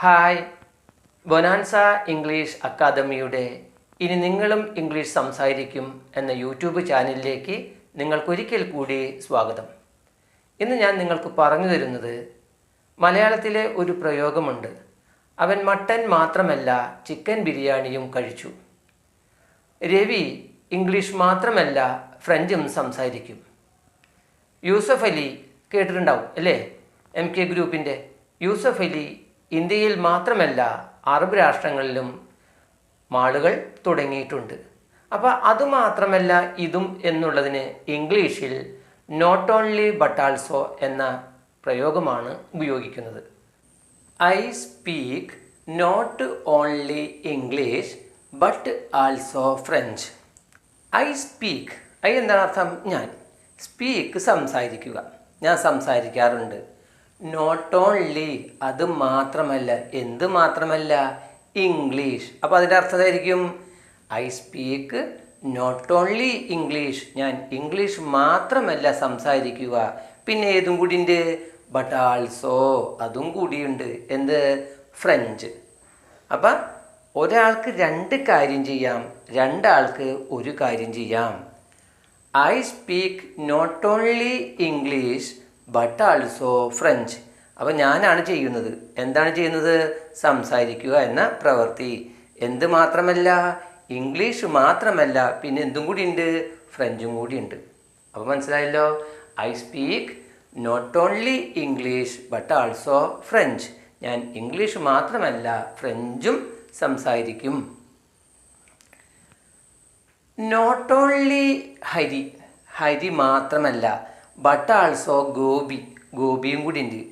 Hi bonanza English അക്കാദമിയുടെ ഇനി നിങ്ങളും ഇംഗ്ലീഷ് സംസാരിക്കും എന്ന യൂട്യൂബ് ചാനലിലേക്ക് നിങ്ങൾക്കൊരിക്കൽ കൂടി സ്വാഗതം. ഇന്ന് ഞാൻ നിങ്ങൾക്ക് പറഞ്ഞു തരുന്നത് മലയാളത്തിലെ ഒരു പ്രയോഗമുണ്ട്. അവൻ മട്ടൻ മാത്രമല്ല ചിക്കൻ ബിരിയാണിയും കഴിച്ചു. രവി ഇംഗ്ലീഷ് മാത്രമല്ല ഫ്രഞ്ചും സംസാരിക്കും. യൂസഫ് അലി കേട്ടിട്ടുണ്ടാവും അല്ലേ? എം കെ ഗ്രൂപ്പിന്റെ യൂസഫ് അലി ഇന്ത്യയിൽ മാത്രമല്ല അറബ് രാഷ്ട്രങ്ങളിലും മാളുകൾ തുടങ്ങിയിട്ടുണ്ട്. അപ്പോൾ അതുമാത്രമല്ല ഇതും എന്നുള്ളതിന് ഇംഗ്ലീഷിൽ നോട്ട് ഓൺലി ബട്ട് ആൾസോ എന്ന പ്രയോഗമാണ് ഉപയോഗിക്കുന്നത്. I speak not only English but also French I speak I എന്താണ് അർത്ഥം? ഞാൻ സ്പീക്ക് സംസാരിക്കുക. ഞാൻ സംസാരിക്കാറുണ്ട്. നോട്ട് ഓൺലി അത് മാത്രമല്ല എന്ത് മാത്രമല്ല? ഇംഗ്ലീഷ് അപ്പോൾ അതിന്റെ അർത്ഥമായിരിക്കും I speak not only English ഞാൻ ഇംഗ്ലീഷ് മാത്രമല്ല സംസാരിക്കുക. പിന്നെ ഏതും കൂടി ഉണ്ട് ബട്ട് ആൾസോ അതും കൂടിയുണ്ട്. എന്ത്? ഫ്രഞ്ച് അപ്പം ഒരാൾക്ക് രണ്ട് കാര്യം ചെയ്യാം. രണ്ടാൾക്ക് ഒരു കാര്യം ചെയ്യാം. I speak not only English but also French അപ്പം ഞാനാണ് ചെയ്യുന്നത്. എന്താണ് ചെയ്യുന്നത്? സംസാരിക്കുക എന്ന പ്രവൃത്തി. എന്ത് മാത്രമല്ല ഇംഗ്ലീഷ് മാത്രമല്ല പിന്നെ എന്തും കൂടി ഉണ്ട്. ഫ്രഞ്ചും കൂടി ഉണ്ട്. അപ്പോൾ മനസ്സിലായല്ലോ? I speak not only English but also French ഞാൻ ഇംഗ്ലീഷ് മാത്രമല്ല ഫ്രഞ്ചും സംസാരിക്കും. നോട്ട് ഓൺലി ഹരി ഹരി മാത്രമല്ല ബട്ട് ആൾസോ ഗോപി ഗോപിയും കൂടി ഉണ്ട്.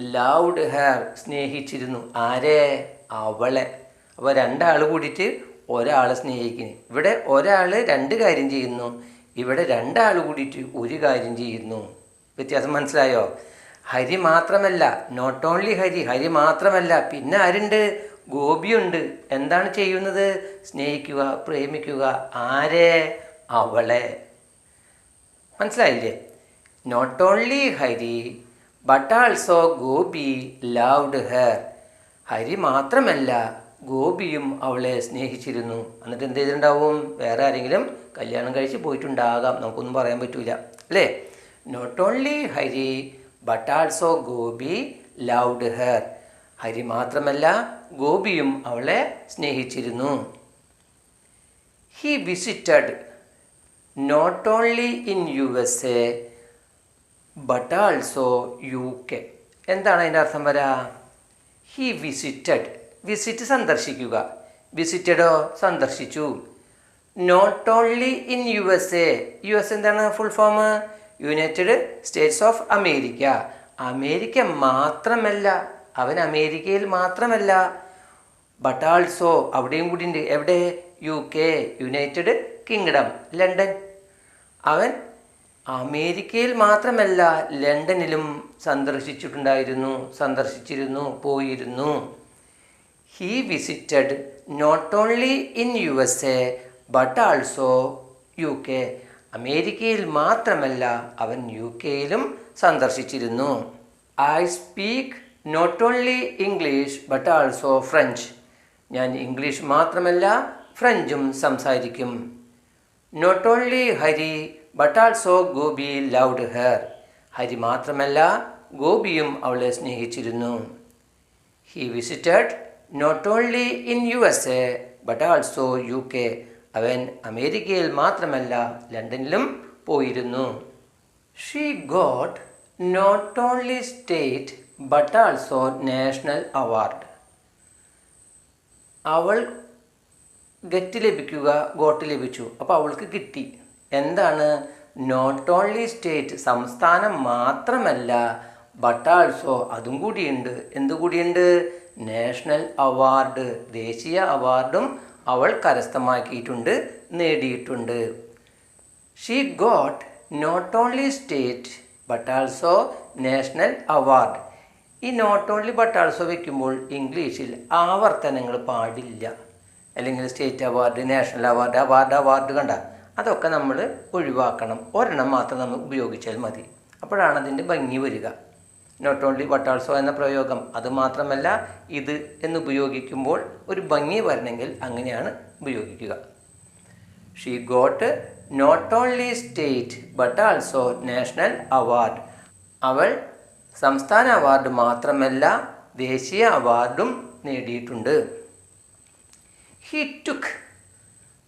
ലൗഡ് ഹെയർ സ്നേഹിച്ചിരുന്നു. ആരെ? അവളെ. അപ്പോൾ രണ്ടാൾ കൂടിയിട്ട് ഒരാളെ സ്നേഹിക്കുന്നു. ഇവിടെ ഒരാൾ രണ്ട് കാര്യം ചെയ്യുന്നു. ഇവിടെ രണ്ടാൾ കൂടിയിട്ട് ഒരു കാര്യം ചെയ്യുന്നു. വ്യത്യാസം മനസ്സിലായോ? ഹരി മാത്രമല്ല നോട്ട് ഓൺലി ഹരി ഹരി മാത്രമല്ല പിന്നെ ആരുണ്ട്? ഗോപിയുണ്ട്. എന്താണ് ചെയ്യുന്നത്? സ്നേഹിക്കുക പ്രേമിക്കുക. ആരെ? അവളെ. മനസ്സിലായില്ലേ? Not only Hari but also Gopi loved her Hari മാത്രമല്ല ഗോപിയും അവളെ സ്നേഹിച്ചിരുന്നു. എന്നിട്ട് എന്ത് ചെയ്തിട്ടുണ്ടാവും? വേറെ ആരെങ്കിലും കല്യാണം കഴിച്ച് പോയിട്ടുണ്ടാകാം. നമുക്കൊന്നും പറയാൻ പറ്റൂല. അല്ലേ? Not only Hari but also Gopi loved her Hari മാത്രമല്ല ഗോപിയും അവളെ സ്നേഹിച്ചിരുന്നു. He visited not only in U S A but also U K എന്താണ് അതിന്റെ അർത്ഥം വരാ? ഹി വിസിറ്റഡ് വിസിറ്റ് സന്ദർശിക്കുക. വിസിറ്റഡോ സന്ദർശിച്ചു. Not only in U S A U S എന്താണ് full form United States of America America മാത്രമല്ല. അവൻ അമേരിക്കയിൽ മാത്രമല്ല. ബട്ട് ആൾസോ അവിടെയും കൂടി ഉണ്ട് എവിടെ? U K United Kingdom London അവൻ അമേരിക്കയിൽ മാത്രമല്ല ലണ്ടനിലും സന്ദർശിച്ചിട്ടുണ്ടായിരുന്നു സന്ദർശിച്ചിരുന്നു പോയിരുന്നു. He visited not only in U S A but also U K അമേരിക്കയിൽ മാത്രമല്ല അവൻ യു കെയിലും സന്ദർശിച്ചിരുന്നു. I speak not only English but also French ഞാൻ ഇംഗ്ലീഷ് മാത്രമല്ല ഫ്രഞ്ചും സംസാരിക്കും. Not only Hari but also Gopi loved her Hari മാത്രമല്ല ഗോപിയും അവളെ സ്നേഹിച്ചിരുന്നു. He visited not only in U S A but also U K അവൻ അമേരിക്കയിൽ മാത്രമല്ല ലണ്ടനിലും പോയിരുന്നു. She got not only state but also national award അവൾ ഗെറ്റ് ലഭിക്കുക ഗോട്ട് ലഭിച്ചു. അപ്പോൾ അവൾക്ക് കിട്ടി. എന്താണ്? നോട്ട് ഓൺലി സ്റ്റേറ്റ് സംസ്ഥാനം മാത്രമല്ല ബട്ട് ആൾസോ അതും കൂടിയുണ്ട്. എന്തു കൂടിയുണ്ട്? നാഷണൽ അവാർഡ് ദേശീയ അവാർഡും അവൾ കരസ്ഥമാക്കിയിട്ടുണ്ട് നേടിയിട്ടുണ്ട്. She got not only state but also national award ഈ നോട്ട് ഓൺലി ബട്ട് ആൾസോ വയ്ക്കുമ്പോൾ ഇംഗ്ലീഷിൽ ആവർത്തനങ്ങൾ പാടില്ല. അല്ലെങ്കിൽ state award national award award award കണ്ട അതൊക്കെ നമ്മൾ ഒഴിവാക്കണം. ഒരെണ്ണം മാത്രം നമ്മൾ ഉപയോഗിച്ചാൽ മതി. അപ്പോഴാണ് അതിന്റെ ഭംഗി വരിക. നോട്ട് ഓൺലി വട്ടാൾസോ എന്ന പ്രയോഗം അതുമാത്രമല്ല ഇത് എന്ന് ഉപയോഗിക്കുമ്പോൾ ഒരു ഭംഗി വരണമെങ്കിൽ അങ്ങനെയാണ് ഉപയോഗിക്കുക. She got not only state but also national award അവൾ സംസ്ഥാന അവാർഡ് മാത്രമല്ല ദേശീയ അവാർഡും നേടിയിട്ടുണ്ട്. He took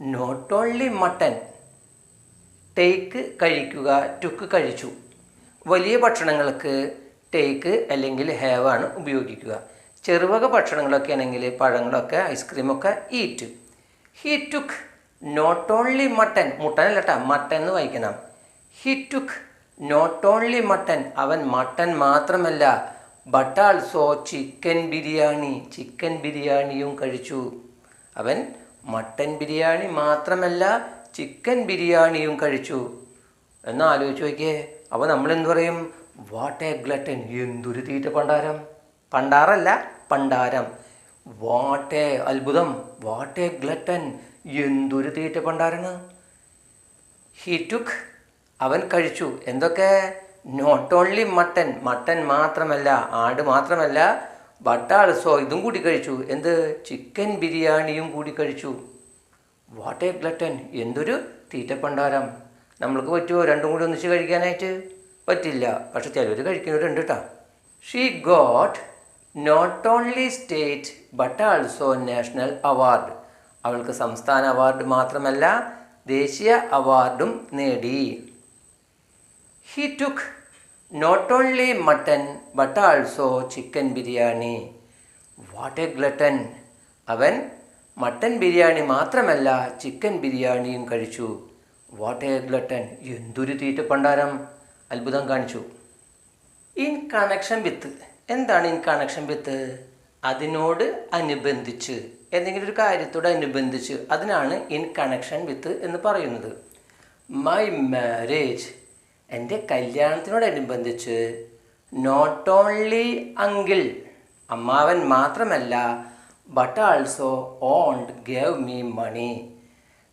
not only mutton take കഴിക്കുക ടുക്ക് കഴിച്ചു. വലിയ ഭക്ഷണങ്ങൾക്ക് ടേക്ക് അല്ലെങ്കിൽ ഹാവ് ആണ് ഉപയോഗിക്കുക. ചെറുവക ഭക്ഷണങ്ങളൊക്കെ ആണെങ്കിൽ പഴങ്ങളൊക്കെ ഐസ്ക്രീമൊക്കെ eat he took not only mutton mutton കേട്ടോ മട്ടൻ എന്ന് വായിക്കണം. He took not only mutton അവൻ മട്ടൻ മാത്രമല്ല but also chicken biryani chicken ബിരിയാണിയും കഴിച്ചു. അവൻ മട്ടൻ ബിരിയാണി മാത്രമല്ല ചിക്കൻ ബിരിയാണിയും കഴിച്ചു. എന്നാൽ ആലോചിച്ച് നോക്കിയേ അപ്പോൾ നമ്മൾ എന്ത് പറയും? വാട്ട് എ ഗ്ലട്ടൻ എന്തൊരു തീറ്റ പണ്ടാരം. പണ്ടാറല്ല പണ്ടാരം. വാട്ട് എ അത്ഭുതം. വാട്ട് എ ഗ്ലട്ടൻ എന്തൊരു തീറ്റ പണ്ടാരാണ് ഹി ടുക്ക് അവൻ കഴിച്ചു. എന്തൊക്കെ? നോട്ട് ഓൺലി മട്ടൻ മട്ടൻ മാത്രമല്ല ആട് മാത്രമല്ല ബട്ട് ആൾസോ ഇതും കൂടി കഴിച്ചു. എന്ത്? ചിക്കൻ ബിരിയാണിയും കൂടി കഴിച്ചു. വാട്ട് എ ഗ്ലട്ടൻ എന്തൊരു തീറ്റപ്പണ്ടാരം നമ്മൾക്ക് പറ്റുമോ രണ്ടും കൂടി ഒന്നിച്ച് കഴിക്കാനായിട്ട്? പറ്റില്ല. പക്ഷെ ചിലർ കഴിക്കുന്നവരുണ്ട് കേട്ടോ she got not only state but also national award അവൾക്ക് സംസ്ഥാന അവാർഡ് മാത്രമല്ല ദേശീയ അവാർഡും നേടി. He took not only mutton but also chicken biryani what a glutton അവൻ മട്ടൻ ബിരിയാണി മാത്രമല്ല ചിക്കൻ ബിരിയാണിയും കഴിച്ചു. വാട്ട് എ ഗ്ലട്ടൻ എന്തൊരു തീറ്റ പണ്ടാരം. അത്ഭുതം കാണിച്ചു. ഇൻ കണക്ഷൻ വിത്ത് എന്താണ് ഇൻ കണക്ഷൻ വിത്ത് അതിനോട് അനുബന്ധിച്ച് എന്തെങ്കിലും ഒരു കാര്യത്തോട് അനുബന്ധിച്ച് അതിനാണ് ഇൻ കണക്ഷൻ വിത്ത് എന്ന് പറയുന്നത്. മൈ മാരേജ് എന്റെ കല്യാണത്തിനോടനുബന്ധിച്ച് നോട്ട് ഓൺലി അങ്കിൾ അമ്മാവൻ മാത്രമല്ല but also aunt gave me money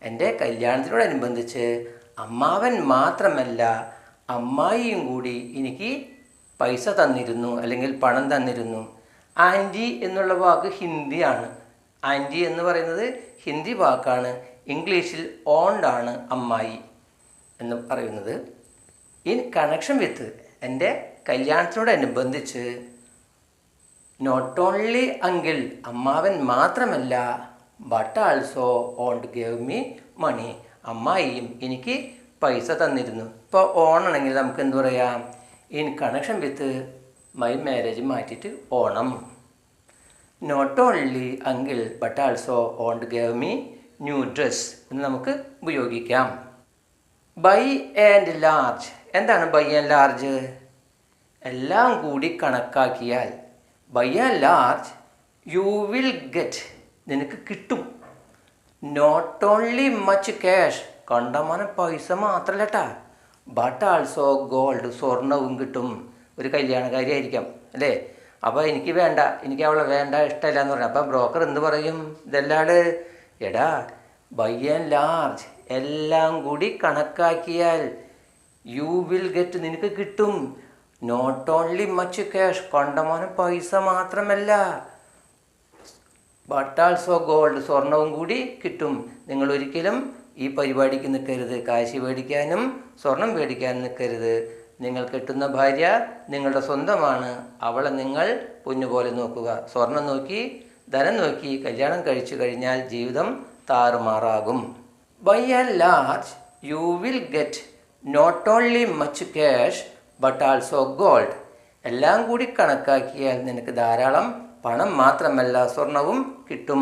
എന്റെ കല്യാണത്തിനോടനുബന്ധിച്ച് അമ്മാവൻ മാത്രമല്ല അമ്മായിയും കൂടി എനിക്ക് പൈസ തന്നിരുന്നു അല്ലെങ്കിൽ പണം തന്നിരുന്നു. ആന്റി എന്നുള്ള വാക്ക് ഹിന്ദിയാണ്. ആന്റി എന്ന് പറയുന്നത് ഹിന്ദി വാക്കാണ്. ഇംഗ്ലീഷിൽ ഓണ്ടാണ് അമ്മായി എന്ന് പറയുന്നത്. ഇൻ കണക്ഷൻ വിത്ത് എന്റെ കല്യാണത്തിനോടനുബന്ധിച്ച് നോട്ട് ഓൺലി അങ്കിൾ അമ്മാവൻ മാത്രമല്ല. But also aunt gave me money അമ്മായിയും എനിക്ക് പൈസ തന്നിരുന്നു. ഇപ്പോൾ ഓണാണെങ്കിൽ നമുക്ക് എന്ത് പറയാം? In connection with my marriage മാറ്റിയിട്ട് Onam. Not only uncle but also aunt gave me new dress എന്ന് നമുക്ക് ഉപയോഗിക്കാം. ബൈ ആൻഡ് ലാർജ് എന്താണ് ബൈ ആൻഡ് ലാർജ് എല്ലാം കൂടി കണക്കാക്കിയാൽ by a large you will get നിനക്ക് കിട്ടും. നോട്ട് ഓൺലി മച്ച് ക്യാഷ് കണ്ടമാനം പൈസ മാത്രമല്ല കേട്ടാ ബട്ട് ആൾസോ ഗോൾഡ് സ്വർണവും കിട്ടും. ഒരു കല്യാണക്കാരി ആയിരിക്കാം അല്ലേ? അപ്പോൾ എനിക്ക് വേണ്ട എനിക്ക് അവളെ വേണ്ട ഇഷ്ടമില്ല എന്ന് പറഞ്ഞു. അപ്പം ബ്രോക്കർ എന്ത് പറയും? ഇതെല്ലാട് എടാ ബൈ ആൻഡ് ലാർജ് എല്ലാം കൂടി കണക്കാക്കിയാൽ യു വിൽ ഗെറ്റ് നിനക്ക് കിട്ടും. നോട്ട് ഓൺലി മച്ച് ക്യാഷ് കണ്ടമാനം പൈസ മാത്രമല്ല. ബട്ട് ആൾസോ ഗോൾഡ് സ്വർണവും കൂടി കിട്ടും. നിങ്ങൾ ഒരിക്കലും ഈ പരിപാടിക്ക് നിൽക്കരുത്. കാശ് മേടിക്കാനും സ്വർണം മേടിക്കാനും നിൽക്കരുത്. നിങ്ങൾ കിട്ടുന്ന ഭാര്യ നിങ്ങളുടെ സ്വന്തമാണ്. അവളെ നിങ്ങൾ പൊന്നുപോലെ നോക്കുക. സ്വർണം നോക്കി ധനം നോക്കി കല്യാണം കഴിച്ചു കഴിഞ്ഞാൽ ജീവിതം താറുമാറാകും. By and large you will get not only much cash but also gold എല്ലാം കൂടി കണക്കാക്കിയാൽ നിനക്ക് ധാരാളം പണം മാത്രമല്ല സ്വർണവും കിട്ടും.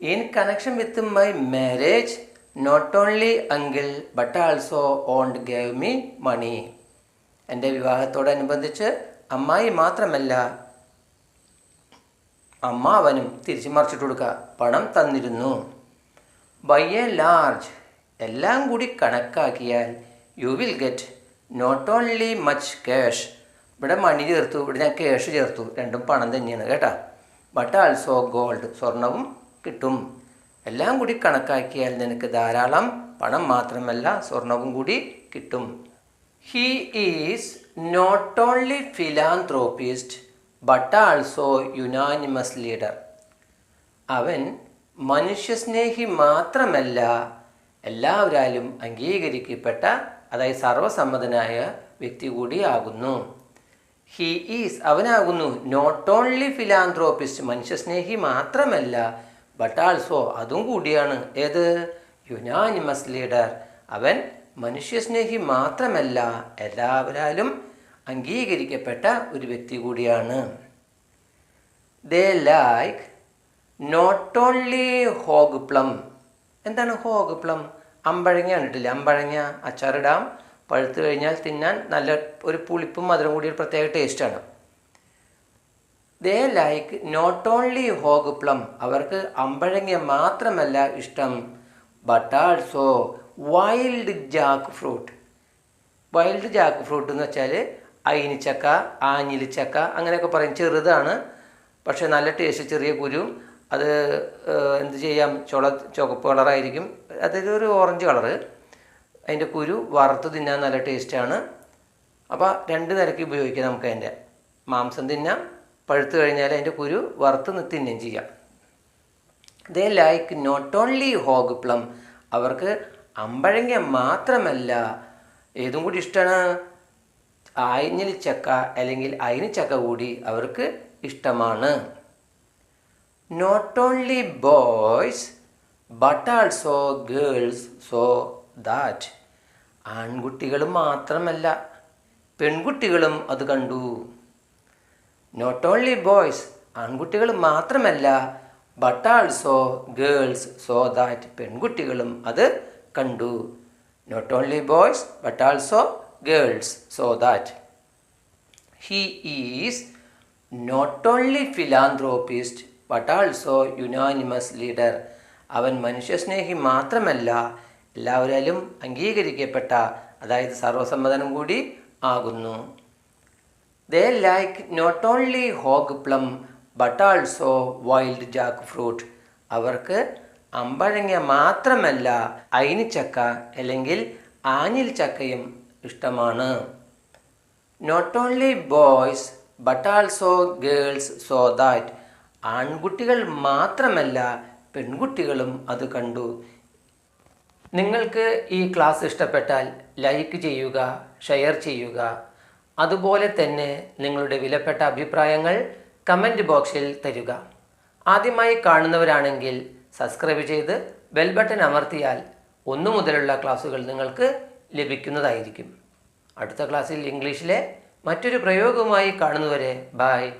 In connection with my marriage not only uncle but also aunt gave me money എന്റെ വിവാഹത്തോടനുബന്ധിച്ച് അമ്മായി മാത്രമല്ല അമ്മാവനും തിരിച്ചു മറിച്ചിട്ട് കൊടുക്കുക പണം തന്നിരുന്നു. ബൈ എ ലാർജ് എല്ലാം കൂടി കണക്കാക്കിയാൽ you will get not only much cash ഇവിടെ മണി ചേർത്തു ഇവിടെ ഞാൻ ക്യാഷ് ചേർത്തു. രണ്ടും പണം തന്നെയാണ് കേട്ടാ? ബട്ട് ആൾസോ ഗോൾഡ് സ്വർണവും കിട്ടും. എല്ലാം കൂടി കണക്കാക്കിയാൽ നിനക്ക് ധാരാളം പണം മാത്രമല്ല സ്വർണവും കൂടി കിട്ടും. He is not only philanthropist but also unanimous leader അവൻ മനുഷ്യസ്നേഹി മാത്രമല്ല എല്ലാവരാലും അംഗീകരിക്കപ്പെട്ട അതായത് സർവസമ്മതനായ വ്യക്തി കൂടിയാകുന്നു. ഹി ഈസ് അവനാകുന്നു നോട്ട് ഓൺലി ഫിലാന്ത്രോപ്പിസ്റ്റ് മനുഷ്യസ്നേഹി മാത്രമല്ല ബട്ട് ആൾസോ അതും കൂടിയാണ്. ഏത്? യുനാനിമസ് ലീഡർ അവൻ മനുഷ്യസ്നേഹി മാത്രമല്ല എല്ലാവരാലും അംഗീകരിക്കപ്പെട്ട ഒരു വ്യക്തി കൂടിയാണ്. They like not only hog plum എന്താണ് ഹോഗ് പ്ലം അമ്പഴങ്ങ ഇട്ടില്ല അമ്പഴങ്ങ അച്ചാറിടാം പഴുത്ത് കഴിഞ്ഞാൽ തിന്നാൻ നല്ല ഒരു പുളിപ്പും മധുരം കൂടി ഒരു പ്രത്യേക ടേസ്റ്റാണ് they like not only hog plum അവർക്ക് അമ്പഴങ്ങ മാത്രമല്ല ഇഷ്ടം but also wild jack fruit wild jack fruit എന്ന് വെച്ചാൽ അയിനിച്ചക്ക ആഞ്ഞിലിച്ചക്ക അങ്ങനെയൊക്കെ പറയും. ചെറുതാണ് പക്ഷേ നല്ല ടേസ്റ്റ് ചെറിയ കുരു. അത് എന്ത് ചെയ്യാം? ചുള ചുവപ്പ് കളറായിരിക്കും. അതൊരു ഒരു ഓറഞ്ച് കളറ്. അതിന്റെ കുരു വറുത്ത് തിന്നാൻ നല്ല ടേസ്റ്റാണ് അപ്പോൾ രണ്ട് നിരക്ക് ഉപയോഗിക്കാം നമുക്ക് അതിന്റെ മാംസം തിന്നാം പഴുത്ത് കഴിഞ്ഞാൽ അതിന്റെ കുരു വറുത്ത് തിന്നുകയും ചെയ്യാം. They like not only hog plum അവർക്ക് അമ്പഴങ്ങ മാത്രമല്ല ഏതും കൂടി ഇഷ്ടമാണ് ആയിഞ്ഞിൽ ചക്ക അല്ലെങ്കിൽ അയിന് ചക്ക കൂടി അവർക്ക് ഇഷ്ടമാണ്. Not only boys but also girls so that ആൺകുട്ടികൾ മാത്രമല്ല പെൺകുട്ടികളും അത് കണ്ടു. നോട്ട് ഓൺലി ബോയ്സ് ആൺകുട്ടികൾ മാത്രമല്ല but also girls so that പെൺകുട്ടികളും അത് കണ്ടു. Not only boys but also girls so that he is not only philanthropist but also unanimous leader അവൻ മനുഷ്യസ്നേഹി മാത്രമല്ല എല്ലാവരാലും അംഗീകരിക്കപ്പെട്ട അതായത് സർവസമ്മതനം കൂടി ആകുന്നു. They like not only hog plum but also wild jack fruit. അവർക്ക് അമ്പഴങ്ങ മാത്രമല്ല അയിനിച്ചക്ക അല്ലെങ്കിൽ ആഞ്ഞിൽ ചക്കയും ഇഷ്ടമാണ്. Not only boys but also girls so that. ആൺകുട്ടികൾ മാത്രമല്ല പെൺകുട്ടികളും അത് കണ്ടു. നിങ്ങൾക്ക് ഈ ക്ലാസ് ഇഷ്ടപ്പെട്ടാൽ ലൈക്ക് ചെയ്യുക ഷെയർ ചെയ്യുക. അതുപോലെ തന്നെ നിങ്ങളുടെ വിലപ്പെട്ട അഭിപ്രായങ്ങൾ കമന്റ് ബോക്സിൽ തരിക. ആദ്യമായി കാണുന്നവരാണെങ്കിൽ സബ്സ്ക്രൈബ് ചെയ്ത് ബെൽ ബട്ടൺ അമർത്തിയാൽ ഒന്നു മുതലുള്ള ക്ലാസ്സുകൾ നിങ്ങൾക്ക് ലഭിക്കുന്നതായിരിക്കും. അടുത്ത ക്ലാസ്സിൽ ഇംഗ്ലീഷിലെ മറ്റൊരു പ്രയോഗവുമായി കാണുന്നവരെ ബായ്